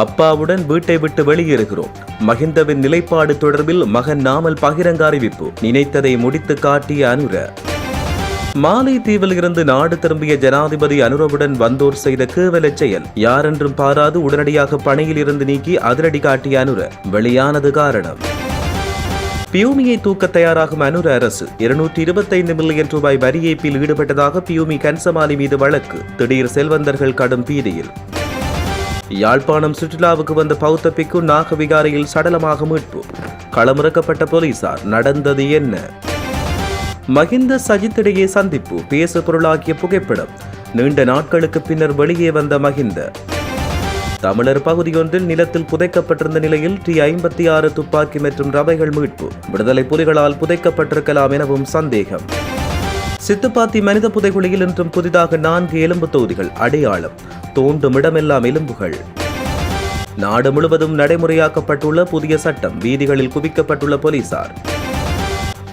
அப்பாவுடன் வீட்டை விட்டு வெளியேறுகிறோம். மகிந்தவின் நிலைப்பாடு தொடர்பில் மகன் நாமல் பகிரங்க அறிவிப்பு. நினைத்ததை முடித்து காட்டிய அனுர. மாலைத்தீவில் இருந்து நாடு திரும்பிய ஜனாதிபதி அனுரவுடன் வந்தோர் செய்த கேவலச் செயல். யாரென்றும் பாராது உடனடியாக பணியில் இருந்து நீக்கி அதிரடி காட்டிய அனுர. வெளியானது காரணம். பியூமியை தூக்க தயாராகும் அனுர அரசு. இருநூற்றி இருபத்தைந்து மில்லியன் ரூபாய் வரி ஏய்ப்பில் ஈடுபட்டதாக பியூமி கன்சமாலி மீது வழக்கு. திடீர் செல்வந்தர்கள் கடும் பீதியில். யாழ்ப்பாணம் சுற்றுலாவுக்கு வந்த பௌத்த பிக்கு நாகவிகாரியில் சடலமாக மீட்பு. களமிறக்கப்பட்ட போலீசார் நடந்தது என்ன? மகிந்த சஜித்திடையே சந்திப்பு பேசு பொருளாக்கிய புகைப்படம். நீண்ட நாட்களுக்கு பின்னர் வெளியே வந்த மகிந்த. தமிழர் பகுதியொன்றில் நிலத்தில் புதைக்கப்பட்டிருந்த நிலையில் டி ஐம்பத்தி ஆறு துப்பாக்கி மற்றும் ரவைகள் மீட்பு. விடுதலை புலிகளால் புதைக்கப்பட்டிருக்கலாம் எனவும் சந்தேகம். சித்துப்பாத்தி மனித புதைகுழியில் இன்றும் புதிதாக நான்கு எலும்பு தொகுதிகள் அடையாளம். தோண்டும் இடமெல்லாம் எலும்புகள். நாடு முழுவதும் நடைமுறையாக்கப்பட்டுள்ள புதிய சட்டம் வீதிகளில் குவிக்கப்பட்டுள்ள போலீசார்.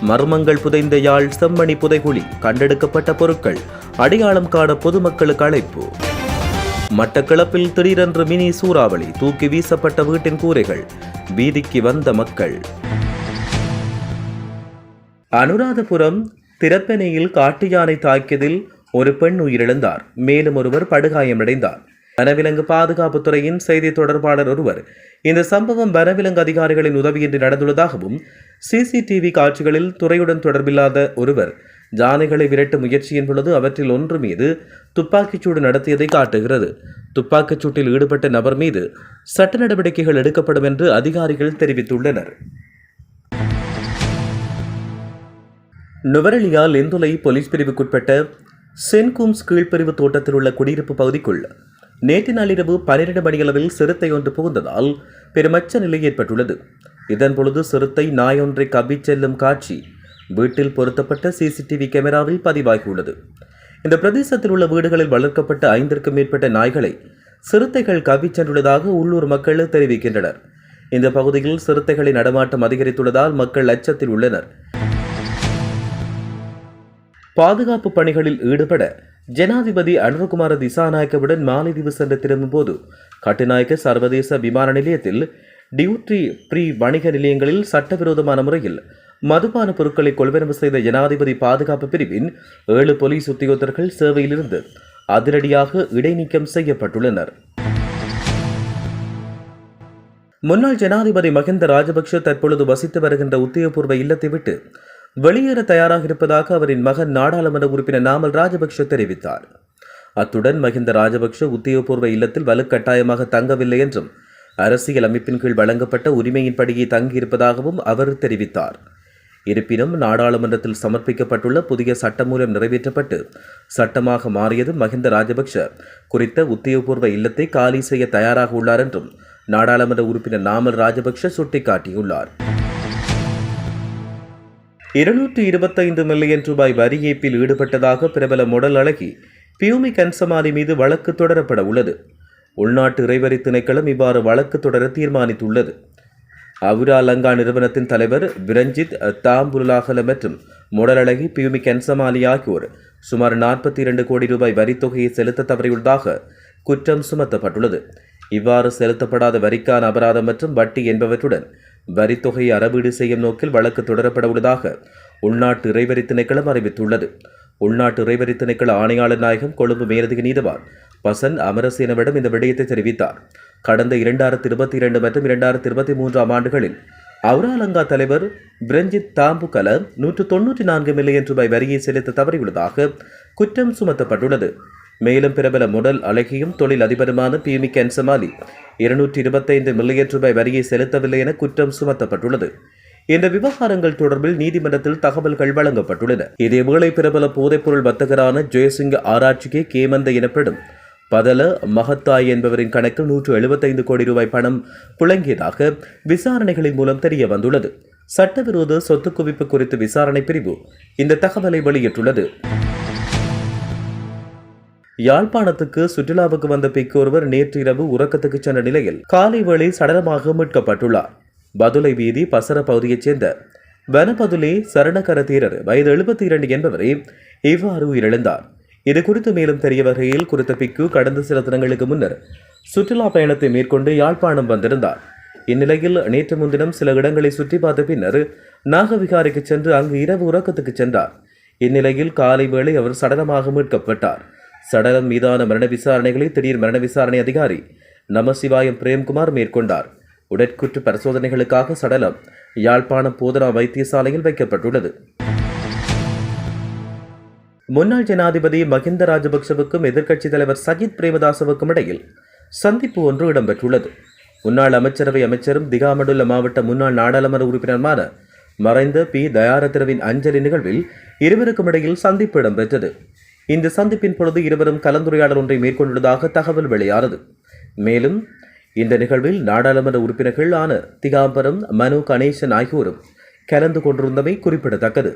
மர்மங்கள் புதைந்த யாழ் செம்மணி புதைகுழி கண்டெடுக்கப்பட்ட பொருட்கள் அடையாளம் காண பொதுமக்களுக்கு அழைப்பு. மட்டக்களப்பில் திடீரென்று மினி சூறாவளி தூக்கி வீசப்பட்ட வீட்டின் கூரைகள் வீதிக்கு வந்த மக்கள். அனுராதபுரம் திரப்பனையில் காட்டு யானை தாக்கியதில் ஒரு பெண் உயிரிழந்தார். மேலும் ஒருவர் படுகாயமடைந்தார். வனவிலங்கு பாதுகாப்பு துறையின் செய்தி தொடர்பாளர் ஒருவர் இந்த சம்பவம் வனவிலங்கு அதிகாரிகளின் உதவியின்றி நடந்துள்ளதாகவும் சிசிடிவி காட்சிகளில் துறையுடன் தொடர்பில்லாத ஒருவர் ஜானைகளை விரட்டும் முயற்சியின் பொழுது அவற்றில் ஒன்று மீது துப்பாக்கிச்சூடு நடத்தியதை காட்டுகிறது. துப்பாக்கிச்சூட்டில் ஈடுபட்ட நபர் மீது சட்ட நடவடிக்கைகள் எடுக்கப்படும் என்று அதிகாரிகள் தெரிவித்துள்ளனர். நுவரெலியா லெந்துலை போலீஸ் பிரிவுக்குட்பட்ட சென்கூம்ஸ் கீழ்ப்பிரிவு தோட்டத்தில் உள்ள குடியிருப்பு பகுதிக்குள் நேற்று நள்ளிரவு பன்னிரண்டு மணியளவில் சிறுத்தை ஒன்று புகுந்ததால் பெருமச்ச நிலை ஏற்பட்டுள்ளது. இதன் பொழுது சிறுத்தை நாயொன்றை கவ்விச் செல்லும் காட்சி வீட்டில் பொருத்தப்பட்ட சிசிடிவி கேமராவில் பதிவாகியுள்ளது. இந்த பிரதேசத்தில் உள்ள வீடுகளில் வளர்க்கப்பட்ட ஐந்திற்கும் மேற்பட்ட நாய்களை சிறுத்தைகள் கவ்விச் சென்றுள்ளதாக உள்ளூர் மக்கள் தெரிவிக்கின்றனர். இந்த பகுதியில் சிறுத்தைகளின் நடமாட்டம் அதிகரித்துள்ளதால் மக்கள் அச்சத்தில் உள்ளனர். பாதுகாப்பு பணிகளில் ஈடுபட ஜனாதிபதி அனுரகுமார திசாநாயக்கவுடன் மாலைதீவு சென்று திரும்பும்போது கட்டுநாயக்க சர்வதேச விமான நிலையத்தில் டியூட்டி ஃப்ரீ வணிக நிலையங்களில் சட்டவிரோதமான முறையில் மதுபான பொருட்களை கொள்வனவு செய்த ஜனாதிபதி பாதுகாப்பு பிரிவின் ஏழு போலீஸ் உத்தியோகத்தர்கள் சேவையிலிருந்து அதிரடியாக இடைநீக்கம் செய்யப்பட்டுள்ளனர். முன்னாள் ஜனாதிபதி மஹிந்த ராஜபக்ஷ தற்பொழுது வசித்து வருகின்ற உத்தியோகபூர்வ இல்லத்தை விட்டு வெளியேற தயாராக இருப்பதாக அவரின் மகன் நாடாளுமன்ற உறுப்பினர் நாமல் ராஜபக்ஷ தெரிவித்தார். அத்துடன் மஹிந்த ராஜபக்ஷ உத்தியோகபூர்வ இல்லத்தில் வலுக்கட்டாயமாக தங்கவில்லை என்றும் அரசியல் அமைப்பின் கீழ் வழங்கப்பட்ட உரிமையின்படியே தங்கியிருப்பதாகவும் அவர் தெரிவித்தார். இருப்பினும் நாடாளுமன்றத்தில் சமர்ப்பிக்கப்பட்டுள்ள புதிய சட்டமூலம் நிறைவேற்றப்பட்டு சட்டமாக மாறியது மஹிந்த ராஜபக்ஷ குறித்த உத்தியோகபூர்வ இல்லத்தை காலி செய்ய தயாராக உள்ளார் என்றும் நாடாளுமன்ற உறுப்பினர் நாமல் ராஜபக்ஷ சுட்டிக்காட்டியுள்ளார். இருநூற்றி இருபத்தைந்து மில்லியன் ரூபாய் வரி ஏப்பில் ஈடுபட்டதாக பிரபல முடல் அழகி பியூமி கன்சமாலி மீது வழக்கு தொடரப்பட உள்ளது. உள்நாட்டு இறைவரி திணைக்களம் இவ்வாறு வழக்கு தொடர தீர்மானித்துள்ளது. அவுரா லங்கா நிறுவனத்தின் தலைவர் விரஞ்சித் தாம்புலாகல மற்றும் முடலழகி பியூமி கன்சமாலி ஆகியோர் சுமார் நாற்பத்தி இரண்டு கோடி ரூபாய் வரித்தொகையை செலுத்த தவறியுள்ளதாக குற்றம் சுமத்தப்பட்டுள்ளது. இவ்வாறு செலுத்தப்படாத வரிக்கான அபராதம் மற்றும் வட்டி என்பவற்றுடன் வரித்தொகையை அறவீடு செய்யும் நோக்கில் வழக்கு தொடரப்பட உள்ளதாக உள்நாட்டு இறைவரி திணைக்களம் அறிவித்துள்ளது. உள்நாட்டு இறைவரி திணைக்கள ஆணையாளர் நாயகம் கொழும்பு மேலதிக நீதவான் பசன் அமரசேனவிடம் இந்த விடயத்தை தெரிவித்தார். கடந்த இரண்டாயிரத்தி இருபத்தி இரண்டு மற்றும் இரண்டாயிரத்தி இருபத்தி மூன்றாம் ஆண்டுகளில் அவுராலங்கா தலைவர் பிரஞ்சித் தாம்புகல நூற்று தொன்னூற்றி நான்கு மில்லியன் ரூபாய் வரியை செலுத்த தவறியுள்ளதாக குற்றம் சுமத்தப்பட்டுள்ளது. மேலும் பிரபல முதல் அழகியும் தொழில் அதிபருமான பிமி கன்சமாலி இருநூற்றி இருபத்தைந்து மில்லியன் ரூபாய் வரியை செலுத்தவில்லை என குற்றம் சுமத்தப்பட்டுள்ளது. இந்த விவகாரங்கள் தொடர்பில் நீதிமன்றத்தில் தகவல்கள் வழங்கப்பட்டுள்ளன. இதேவேளை பிரபல போதைப்பொருள் வர்த்தகரான ஜெயசிங்க ஆராய்ச்சிக்கு கேமந்த எனப்படும் பதல மகத்தாய் என்பவரின் கணக்கில் நூற்று எழுபத்தைந்து கோடி ரூபாய் பணம் புழங்கியதாக விசாரணைகளின் மூலம் தெரிய வந்துள்ளது சட்டவிரோத சொத்து குவிப்பு குறித்து விசாரணை பிரிவு இந்த தகவலை வெளியிட்டுள்ளது. யாழ்ப்பாணத்துக்கு சுற்றுலாவுக்கு வந்த பிக்கு ஒருவர் நேற்று இரவு உறக்கத்துக்கு சென்ற நிலையில் காலை வேளை சடலமாக மீட்கப்பட்டுள்ளார். பதுளை வீதி பசர பகுதியைச் சேர்ந்த வனபதுலே சரணகர தீரர் வயது எழுபத்தி இரண்டு என்பவரை இவ்வாறு உயிரிழந்தார். இது குறித்து மேலும் தெரிய வகையில் குறித்த பிக்கு கடந்த சில தினங்களுக்கு முன்னர் சுற்றுலா பயணத்தை மேற்கொண்டு யாழ்ப்பாணம் வந்திருந்தார். இந்நிலையில் நேற்று முன்தினம் சில இடங்களை சுற்றி பார்த்த பின்னர் நாகவிகாரிக்கு சென்று அங்கு இரவு உறக்கத்துக்கு சென்றார். இந்நிலையில் காலை வேளை அவர் சடலமாக மீட்கப்பட்டார். சடலம் மீதான மரண விசாரணைகளை திடீர் மரண விசாரணை அதிகாரி நமசிவாயம் பிரேம்குமார் மேற்கொண்டார். உடற்குற்று பரிசோதனைகளுக்காக சடலம் யாழ்ப்பாணம் போதனா வைத்தியசாலையில் வைக்கப்பட்டுள்ளது. முன்னாள் ஜனாதிபதி மஹிந்த ராஜபக்சவுக்கும் எதிர்க்கட்சித் தலைவர் சஜித் பிரேமதாசவுக்கும் இடையில் சந்திப்பு ஒன்று இடம்பெற்றுள்ளது. முன்னாள் அமைச்சரவை அமைச்சரும் திகாமடுல்ல மாவட்ட முன்னாள் நாடாளுமன்ற உறுப்பினருமான மறைந்த பி. தயாரத்திரவின் அஞ்சலி நிகழ்வில் இருவருக்கும் இடையில் சந்திப்பு இடம்பெற்றது. இந்த சந்திப்பின் பொழுது இருவரும் கலந்துரையாடல் ஒன்றை மேற்கொண்டுள்ளதாக தகவல் வெளியானது. மேலும் இந்த நிகழ்வில் நாடாளுமன்ற உறுப்பினர்கள் ஆன திகாம்பரம் மனு கணேசன் ஆகியோரும் கலந்து கொண்டிருந்தமை குறிப்பிடத்தக்கது.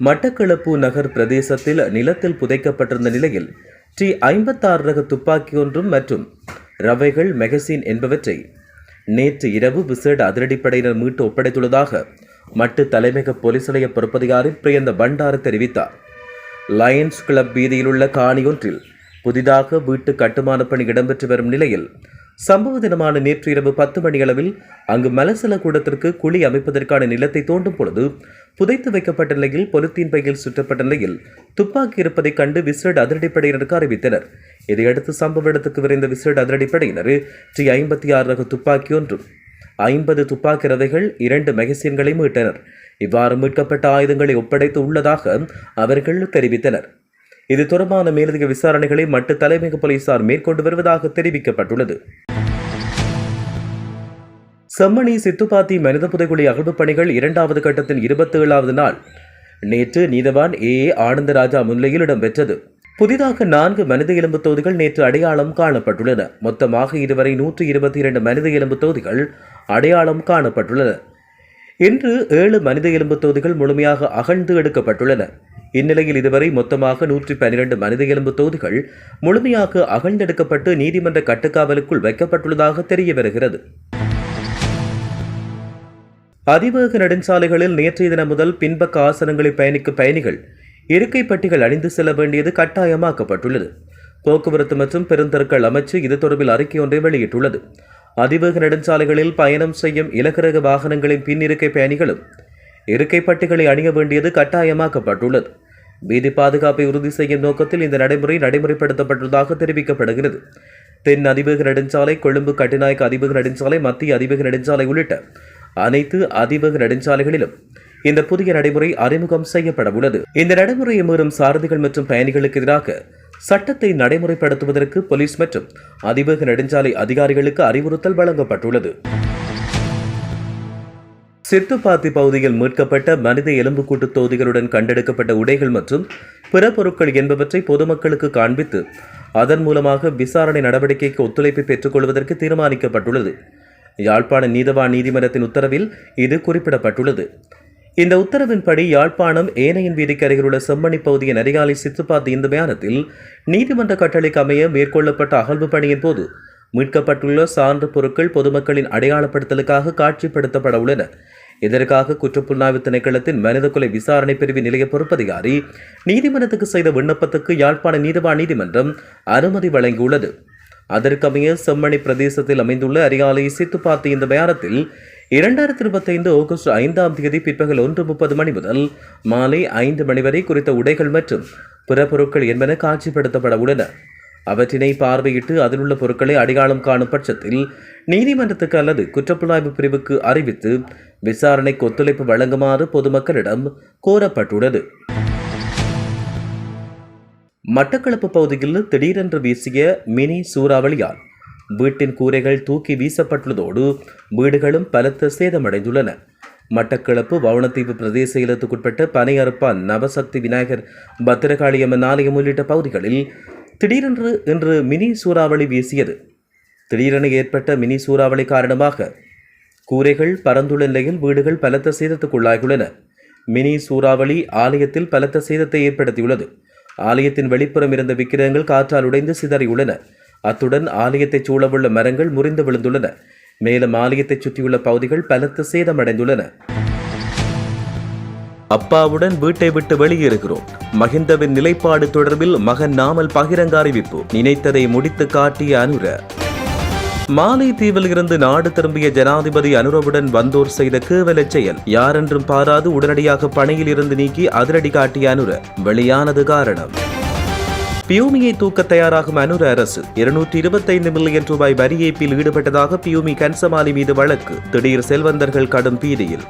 மட்டக்களப்பு நகர் பிரதேசத்தில் நிலத்தில் புதைக்கப்பட்டிருந்த நிலையில் டி ஐம்பத்தாறு ரக துப்பாக்கி ஒன்றும் மற்றும் ரவைகள் மெகசின் என்பவற்றை நேற்று இரவு விசேட அதிரடிப்படையினர் மீட்டு ஒப்படைத்துள்ளதாக மட்டு தலைமையக போலீஸ் நிலைய பொறுப்பதிகாரி பிரியந்த பண்டார தெரிவித்தார். லயன்ஸ் கிளப் வீதியிலுள்ள காணியொன்றில் புதிதாக வீட்டு கட்டுமான பணி இடம்பெற்று வரும் நிலையில் சம்பவ தினமான நேற்று இரவு பத்து மணியளவில் அங்கு மலசல கூடத்திற்கு குழி அமைப்பதற்கான நிலத்தை தோண்டும் பொழுது புதைத்து வைக்கப்பட்ட நிலையில் பொலித்தீன் பையில் சுற்றப்பட்ட நிலையில் துப்பாக்கி இருப்பதைக் கண்டு விசேட அதிரடிப்படையினருக்கு அறிவித்தனர். இதையடுத்து சம்பவ இடத்துக்கு விரைந்த விசேட அதிரடிப்படையினர் டி ஐம்பத்தி ஆறு ரக துப்பாக்கி ஒன்றும் ஐம்பது துப்பாக்கி ரதைகள் இரண்டு மெகசின்களை மீட்டனர். இவ்வாறு மீட்கப்பட்ட ஆயுதங்களை ஒப்படைத்து உள்ளதாக அவர்கள் தெரிவித்தனர். இது தொடர்பான மேலதிக விசாரணைகளை மட்டு தலைமையக போலீசார் மேற்கொண்டு வருவதாக தெரிவிக்கப்பட்டுள்ளது. செம்மணி சித்துப்பாத்தி மனித புதைகுழி அகழ்வு பணிகள் இரண்டாவது கட்டத்தின் இருபத்தி ஏழாவது நாள். நேற்று நீதவான் ஏ ஏ ஆனந்தராஜா முன்னிலையில் இடம்பெற்றது. புதிதாக நான்கு மனித எலும்பு தொகுதிகள் நேற்று அடையாளம் காணப்பட்டுள்ளன. மொத்தமாக இதுவரை நூற்று இருபத்தி இரண்டு மனித எலும்பு தொகுதிகள் அடையாளம் காணப்பட்டுள்ளன. இன்று ஏழு மனித எலும்பு தொகுதிகள் முழுமையாக அகழ்ந்து எடுக்கப்பட்டுள்ளன. இந்நிலையில் இதுவரை மொத்தமாக நூற்றி பன்னிரண்டு மனித எலும்பு தொகுதிகள் முழுமையாக அகழ்ந்தெடுக்கப்பட்டு நீதிமன்ற கட்டுக்காவலுக்குள் வைக்கப்பட்டுள்ளதாக தெரிய வருகிறது அதிவேக நெடுஞ்சாலைகளில் நேற்றைய தினம் முதல் பின்பக்க ஆசனங்களை பயணிக்கும் பயணிகள் இருக்கை பட்டிகள் அணிந்து செல்ல வேண்டியது கட்டாயமாக்கப்பட்டுள்ளது. போக்குவரத்து மற்றும் பெருந்தற்கள் அமைச்சு இது தொடர்பில் அறிக்கை ஒன்றை வெளியிட்டுள்ளது. அதிவேக நெடுஞ்சாலைகளில் பயணம் செய்யும் இலகுரக வாகனங்களின் பின் இருக்கை பயணிகளும் இருக்கை பட்டிகளை அணிய வேண்டியது கட்டாயமாக்கப்பட்டுள்ளது. வீதி பாதுகாப்பை உறுதி செய்யும் நோக்கத்தில் இந்த நடைமுறை நடைமுறைப்படுத்தப்பட்டுள்ளதாக தெரிவிக்கப்படுகிறது. தென் அதிவேக நெடுஞ்சாலை கொழும்பு கட்டிநாயக்க அதிவேக நெடுஞ்சாலை மத்திய அதிவேக நெடுஞ்சாலை உள்ளிட்ட அனைத்து அதிவேக நெடுஞ்சாலைகளிலும் இந்த புதிய நடைமுறை அறிமுகம் செய்யப்பட உள்ளது இந்த நடைமுறையை மீறும் சாரதிகள் மற்றும் பயணிகளுக்கு எதிராக சட்டத்தை நடைமுறைப்படுத்துவதற்கு போலீஸ் மற்றும் அதிவேக நெடுஞ்சாலை அதிகாரிகளுக்கு அறிவுறுத்தல் வழங்கப்பட்டுள்ளது. சித்துப்பாத்தி பகுதியில் மீட்கப்பட்ட மனித எலும்புக்கூட்டு தொகுதிகளுடன் கண்டெடுக்கப்பட்ட உடைகள் மற்றும் பிற பொருட்கள் என்பவற்றை பொதுமக்களுக்கு காண்பித்து அதன் மூலமாக விசாரணை நடவடிக்கைக்கு ஒத்துழைப்பை பெற்றுக்கொள்வதற்கு தீர்மானிக்கப்பட்டுள்ளது. யாழ்ப்பாண நீதவான் நீதிமன்றத்தின் உத்தரவில் இது குறிப்பிடப்பட்டுள்ளது. இந்த உத்தரவின்படி யாழ்ப்பாணம் ஏனையின் வீதிக்கு அருகிலுள்ள செம்மணி பகுதியின் அரிகாலை சித்துப்பாத்தி இந்த பயானத்தில் நீதிமன்ற கட்டளைக்கு அமைய மேற்கொள்ளப்பட்ட அகழ்வு பணியின் போது மீட்கப்பட்டுள்ள சான்று பொருட்கள் பொதுமக்களின் அடையாளப்படுத்தலுக்காக காட்சிப்படுத்தப்பட உள்ளன. இதற்காக குற்றப்புலனாய்வு திணைக்களத்தின் மனிதகுலை விசாரணை பிரிவு நிலைய பொறுப்பதிகாரி நீதிமன்றத்துக்கு செய்த விண்ணப்பத்துக்கு யாழ்ப்பாண நீதிவான் நீதிமன்றம் அனுமதி வழங்கியுள்ளது. அதற்கமைய செம்மணி பிரதேசத்தில் அமைந்துள்ள அரியாலை சித்துப்பாத்தி இந்த பயானத்தில் இரண்டாயிரத்தி இருபத்தைந்து ஆகஸ்ட் ஐந்தாம் தேதி பிற்பகல் ஒன்று முப்பது மணி முதல் மாலை ஐந்து மணி வரை குறித்த உடைகள் மற்றும் பிற பொருட்கள் என்பன காட்சிப்படுத்தப்பட உள்ளன அவற்றினை பார்வையிட்டு அதில் உள்ள பொருட்களை அடையாளம் காணும் பட்சத்தில் நீதிமன்றத்துக்கு அல்லது குற்றப்புலனாய்வு பிரிவுக்கு அறிவித்து விசாரணைக்கு ஒத்துழைப்பு வழங்குமாறு பொதுமக்களிடம் கோரப்பட்டுள்ளது. மட்டக்களப்பு பகுதியில் திடீரென்று வீசிய மினி சூறாவளியால் வீட்டின் கூரைகள் தூக்கி வீசப்பட்டுள்ளதோடு வீடுகளும் பலத்த சேதமடைந்துள்ளன. மட்டக்களப்பு வவுணத்தீவு பிரதேச இல்லத்துக்குட்பட்ட பனையறுப்பான் நவசக்தி விநாயகர் பத்திரகாளியம்மன் ஆலயம் உள்ளிட்ட பகுதிகளில் திடீரென்று இன்று மினி சூறாவளி வீசியது. திடீரென ஏற்பட்ட மினி சூறாவளி காரணமாக கூரைகள் பரந்துள்ள நிலையில் வீடுகள் பலத்த சேதத்துக்குள்ளாகியுள்ளன. மினி சூறாவளி ஆலயத்தில் பலத்த சேதத்தை ஏற்படுத்தியுள்ளது. ஆலயத்தின் வெளிப்புறம் இருந்த விக்கிரகங்கள் காற்றால் உடைந்து சிதறியுள்ளன. அத்துடன் ஆலயத்தைச் சூழவுள்ள மரங்கள் முறிந்து விழுந்துள்ளன. மேலும் ஆலயத்தைச் சுற்றியுள்ள பகுதிகள் பலத்து சேதமடைந்துள்ளன. அப்பாவுடன் வீட்டை விட்டு வெளியேறுகிறோம். மகிந்தவின் நிலைப்பாடு தொடர்பில் மகன் நாமல் பகிரங்க அறிவிப்பு. நினைத்ததை முடித்து காட்டிய அனுர மாலைத்தீவில் இருந்து நாடு திரும்பிய ஜனாதிபதி அனுரவுடன் வந்தோர் செய்த கேவல செயல் யாரென்றும் பாராது உடனடியாக பணியில் இருந்து நீக்கி அதிரடி காட்டிய அனுர வெளியானது காரணம். பியூமியை தூக்க தயாராகும் அனுர அரசு இருநூற்றி இருபத்தைந்து மில்லியன் ரூபாய் வரி ஏப்பில் ஈடுபட்டதாக பியூமி கன்சமாலி மீது வழக்கு. திடீர் செல்வந்தர்கள் கடும் பீதியில்.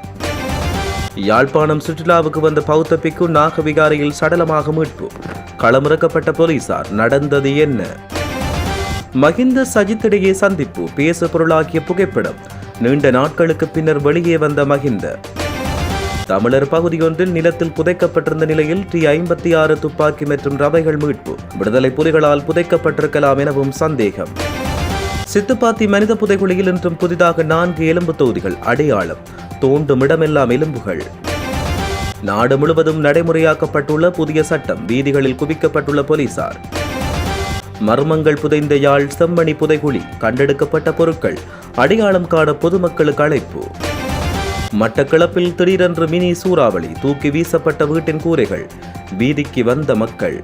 யாழ்ப்பாணம் சுற்றுலாவுக்கு வந்த பௌத்த பிக்கு நாகவிகாரையில் சடலமாக மீட்பு. களமிறக்கப்பட்ட போலீசார் நடந்தது என்ன? மகிந்த சஜித்திடையே சந்திப்பு பேச பொருளாகிய புகைப்படம். நீண்ட நாட்களுக்கு பின்னர் வெளியே வந்த மகிந்த தமிழர் பகுதியொன்றில் நிலத்தில் புதைக்கப்பட்டிருந்த நிலையில் டி ஐம்பத்தி ஆறு துப்பாக்கி மற்றும் ரவைகள் மீட்பு. விடுதலை புலிகளால் புதைக்கப்பட்டிருக்கலாம் எனவும் சந்தேகம். சித்துப்பாத்தி மனித புதைகுழியில் இன்றும் புதிதாக நான்கு எலும்பு தொகுதிகள் அடையாளம். தோண்டும் இடமெல்லாம் எலும்புகள். நாடு முழுவதும் நடைமுறையாக்கப்பட்டுள்ள புதிய சட்டம் வீதிகளில் குவிக்கப்பட்டுள்ள போலீசார். மர்மங்கள் புதைந்த யாழ் செம்மணி புதைகுழி கண்டெடுக்கப்பட்ட பொருட்கள் அடையாளம் காண பொதுமக்களுக்கு அழைப்பு. மட்டக்களப்பில் திடீரென்று மினி சூறாவளி தூக்கி வீசப்பட்ட வீட்டின் கூரைகள் வீதிக்கு வந்த மக்கள்.